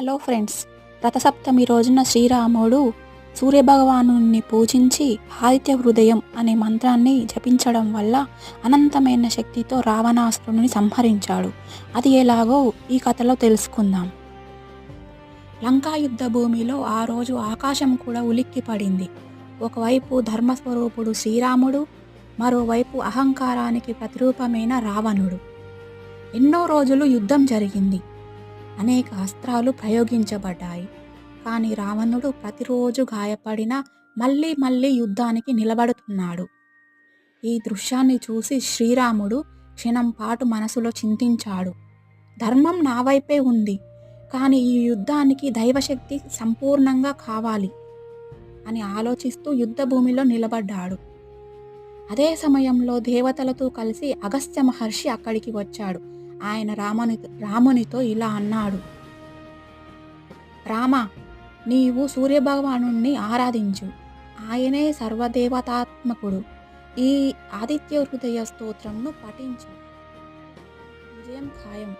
Hello friends Rathasaptami రోజున శ్రీరాముడు సూర్యభగవాను పూజించి ఆదిత్య హృదయం అనే మంత్రాన్ని జపించడం వల్ల అనంతమైన శక్తితో రావణాసురుని సంహరించాడు. అది ఎలాగో ఈ కథలో తెలుసుకుందాం. లంకా యుద్ధ భూమిలో ఆ రోజు ఆకాశం కూడా ఉలిక్కి పడింది. ఒకవైపు ధర్మస్వరూపుడు శ్రీరాముడు మరోవైపు అహంకారానికి ప్రతిరూపమైన రావణుడు. ఎన్నో రోజులు యుద్ధం జరిగింది. అనేక అస్త్రాలు ప్రయోగించబడ్డాయి. కానీ రావణుడు ప్రతిరోజు గాయపడిన మళ్ళీ మళ్ళీ యుద్ధానికి నిలబడుతున్నాడు. ఈ దృశ్యాన్ని చూసి శ్రీరాముడు క్షణం పాటు మనసులో చింతించాడు. ధర్మం నా వైపే ఉంది కానీ ఈ యుద్ధానికి దైవశక్తి సంపూర్ణంగా కావాలి అని ఆలోచిస్తూ యుద్ధ భూమిలో నిలబడ్డాడు. అదే సమయంలో దేవతలతో కలిసి అగస్త్య మహర్షి అక్కడికి వచ్చాడు. ఆయన రాముని రామునితో ఇలా అన్నాడు. రామ నీవు సూర్యభగవాను ఆరాధించు. ఆయనే సర్వదేవతాత్మకుడు. ఈ ఆదిత్య హృదయ స్తోత్రంను పఠించు. విజయం ఖాయం.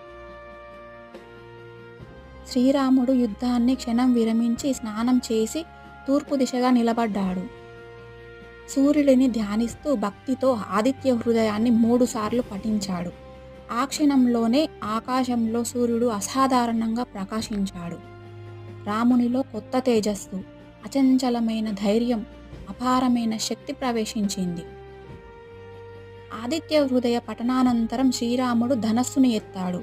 శ్రీరాముడు యుద్ధాన్ని క్షణం విరమించి స్నానం చేసి తూర్పు దిశగా నిలబడ్డాడు. సూర్యుడిని ధ్యానిస్తూ భక్తితో ఆదిత్య హృదయాన్ని మూడుసార్లు పఠించాడు. ఆ క్షణంలోనే ఆకాశంలో సూర్యుడు అసాధారణంగా ప్రకాశించాడు. రామునిలో కొత్త తేజస్సు అచంచలమైన ధైర్యం అపారమైన శక్తి ప్రవేశించింది. ఆదిత్య హృదయ పఠనానంతరం శ్రీరాముడు ధనస్సును ఎత్తాడు.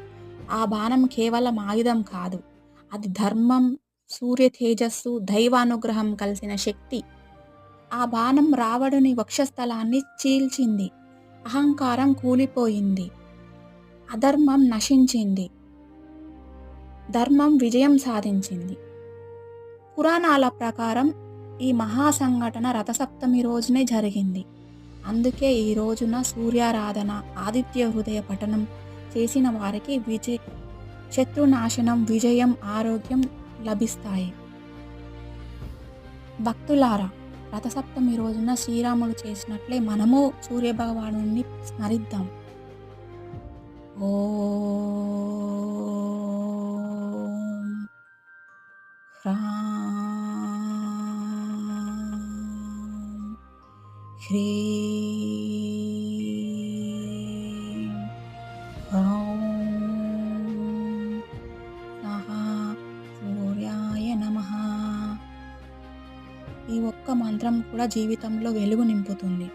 ఆ బాణం కేవలం ఆయుధం కాదు అది ధర్మం సూర్య తేజస్సు దైవానుగ్రహం కలిసిన శక్తి. ఆ బాణం రావడుని వక్షస్థలాన్ని చీల్చింది. అహంకారం కూలిపోయింది. అధర్మం నశించింది. ధర్మం విజయం సాధించింది. పురాణాల ప్రకారం ఈ మహా సంఘటన రథసప్తమి రోజునే జరిగింది. అందుకే ఈ రోజున సూర్యారాధన ఆదిత్య హృదయ పఠనం చేసిన వారికి విజయ శత్రునాశనం విజయం ఆరోగ్యం లభిస్తాయి. భక్తులారా రథసప్తమి రోజున శ్రీరాముడు చేసినట్లే మనము సూర్యభగవాను స్మరిద్దాం. ఓం హ్రాం హ్రీం హ్రౌం సహ సూర్యాయ నమః ఈ ఒక్క మంత్రం కూడా జీవితంలో వెలుగు నింపుతుంది